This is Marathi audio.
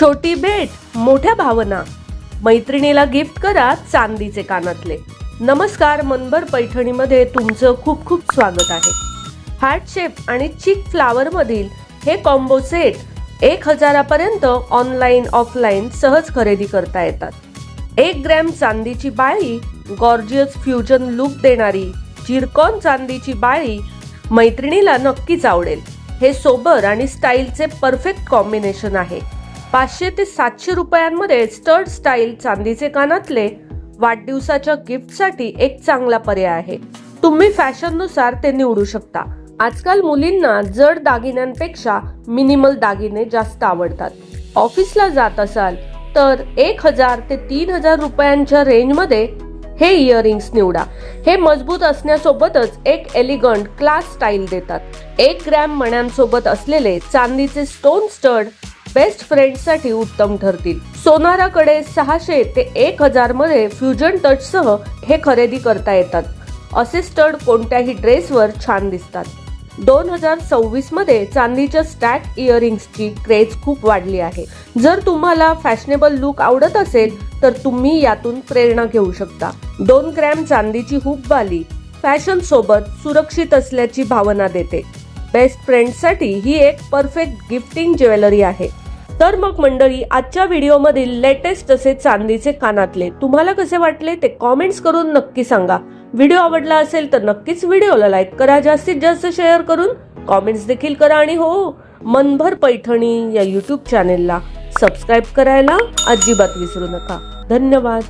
छोटी भेट मोठ्या भावना. मैत्रिणीला गिफ्ट करा चांदीचे कानातले. नमस्कार मनभर पैठणीमध्ये तुमचं खूप खूप स्वागत आहे. हार्ट शेप आणि चिक फ्लावरमधील हे कॉम्बो सेट एक हजारापर्यंत ऑनलाईन ऑफलाईन सहज खरेदी करता येतात. एक ग्रॅम चांदीची बाळी गॉर्जियस फ्युजन लुक देणारी चिरकॉन चांदीची बाळी मैत्रिणीला नक्कीच आवडेल. हे सोबर आणि स्टाईलचे परफेक्ट कॉम्बिनेशन आहे. पाचशे ते सातशे रुपयांमध्ये स्टर्ड स्टाईल चांदीचे कानातले वाढदिवसाच्या गिफ्टसाठी एक चांगला पर्याय आहे. तुम्ही फॅशननुसार ते निवडू शकता. आजकाल मुलींना जड दागिन्यांपेक्षा मिनिमल दागिने जास्त आवडतात. ऑफिसला जात असाल तर एक हजार ते तीन हजार रुपयांच्या रेंजमध्ये हे इयरिंग्स निवडा. हे मजबूत असण्यासोबतच एक एलिगंट क्लास स्टाईल देतात. एक ग्रॅम मण्यांसोबत असलेले चांदीचे स्टोन स्टड बेस्ट फ्रेंडसाठी उत्तम ठरतील. सोनाराकडे सहाशे ते एक हजारमध्ये फ्युजन टच सह हे खरेदी करता येतात. असे स्टड कोणत्याही ड्रेसवर छान दिसतात. दोन हजार सव्वीसमध्ये चांदीच्या स्टॅक इयरिंग्सची क्रेज खूप वाढली आहे. जर तुम्हाला फॅशनेबल लुक आवडत असेल तर तुम्ही यातून प्रेरणा घेऊ शकता. दोन ग्रॅम चांदीची हुक बाली फॅशन सोबत सुरक्षित असल्याची भावना देते. बेस्ट फ्रेंडसाठी ही एक परफेक्ट गिफ्टिंग ज्वेलरी आहे. तर मग मंडळी आजच्या व्हिडिओमधील लेटेस्ट असे चांदीचे कानातले तुम्हाला कसे वाटले ते कॉमेंट्स करून नक्की सांगा. व्हिडिओ आवडला असेल तर नक्कीच व्हिडिओला लाईक करा जास्तीत जास्त शेअर करून कॉमेंट्स देखील करा आणि हो मनभर पैठणी या यूट्यूब चॅनेलला सबस्क्राईब करायला अजिबात विसरू नका. धन्यवाद.